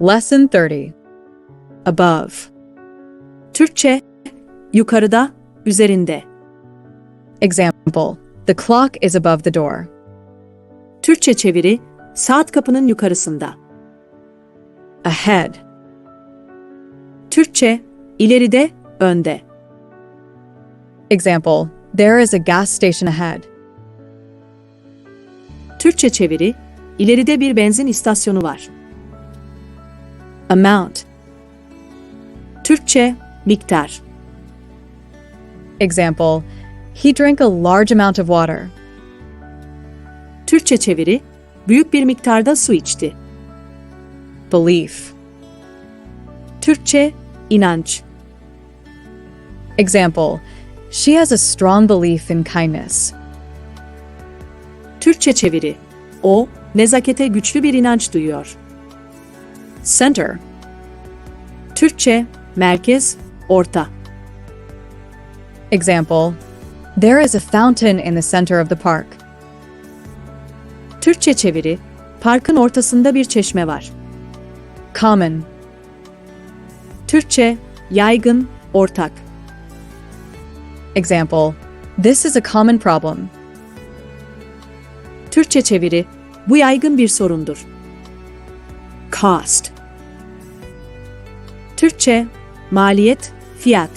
Lesson 30 Above. Türkçe yukarıda, üzerinde. Example The clock is above the door. Türkçe çeviri saat kapının yukarısında. Ahead. Türkçe ileride, önde. Example There is a gas station ahead. Türkçe çeviri ileride bir benzin istasyonu var. Amount. Türkçe miktar. Example He drank a large amount of water. Türkçe çeviri büyük bir miktarda su içti. Belief. Türkçe inanç. Example She has a strong belief in kindness. Türkçe çeviri o nezakete güçlü bir inanç duyuyor. Center. Türkçe merkez, orta. Example There is a fountain in the center of the park. Türkçe çeviri parkın ortasında bir çeşme var. Common. Türkçe yaygın, ortak. Example This is a common problem. Türkçe çeviri bu yaygın bir sorundur. Cost. Türkçe maliyet, fiyat.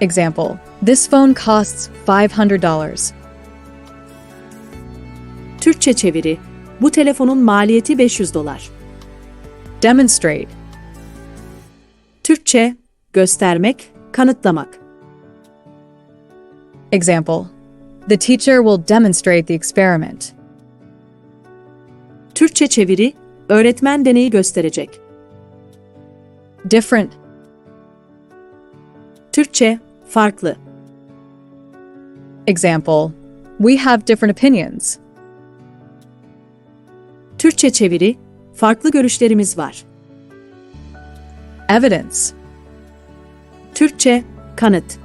Example This phone costs $500. Türkçe çeviri bu telefonun maliyeti 500 dolar. Demonstrate. Türkçe göstermek, kanıtlamak. Example The teacher will demonstrate the experiment. Türkçe çeviri öğretmen deneyi gösterecek. Different. Türkçe farklı. Example We have different opinions. Türkçe çeviri farklı görüşlerimiz var. Evidence. Türkçe kanıt.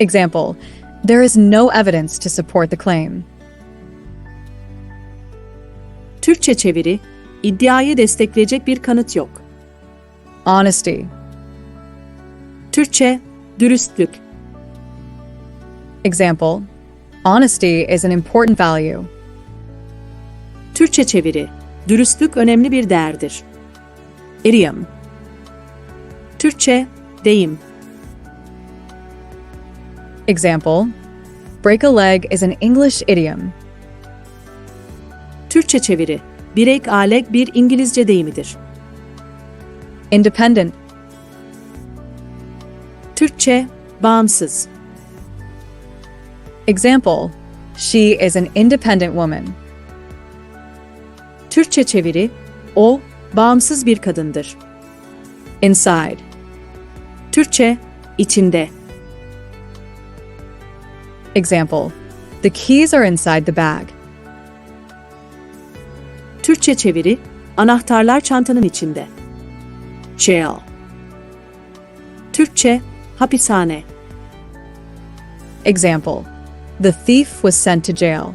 Example There is no evidence to support the claim. Türkçe çeviri iddiayı destekleyecek bir kanıt yok. Honesty. Türkçe dürüstlük. Example Honesty is an important value. Türkçe çeviri dürüstlük önemli bir değerdir. Idiom. Türkçe deyim. Example Break a leg is an English idiom. Türkçe çeviri break a leg bir İngilizce deyimidir. Independent. Türkçe bağımsız. Example She is an independent woman. Türkçe çeviri o bağımsız bir kadındır. Inside. Türkçe içinde. Example The keys are inside the bag. Türkçe çeviri anahtarlar çantanın içinde. Jail. Türkçe hapishane. Example The thief was sent to jail.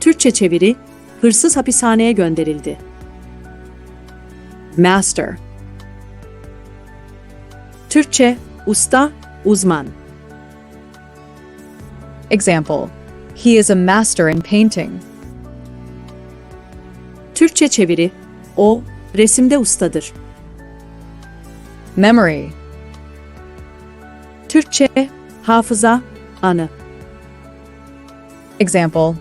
Türkçe çeviri hırsız hapishaneye gönderildi. Master. Türkçe usta, uzman. Example He is a master in painting. Türkçe çeviri o resimde ustadır. Memory. Türkçe hafıza, anı. Example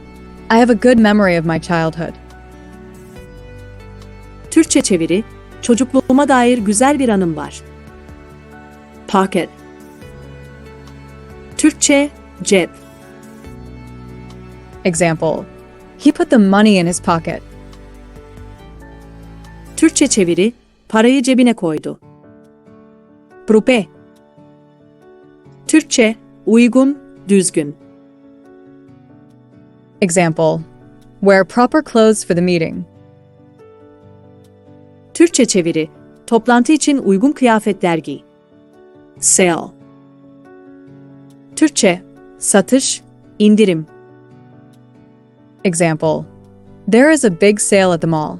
I have a good memory of my childhood. Türkçe çeviri çocukluğuma dair güzel bir anım var. Pocket. Türkçe cep. Example He put the money in his pocket. Türkçe çeviri parayı cebine koydu. Brupe. Türkçe uygun, düzgün. Example Wear proper clothes for the meeting. Türkçe çeviri toplantı için uygun kıyafetler giy. Sale. Türkçe satış, indirim. Example There is a big sale at the mall.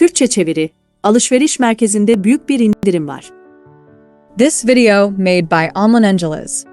Türkçe çeviri. Alışveriş merkezinde büyük bir indirim var. This video made by Amlan Angeles.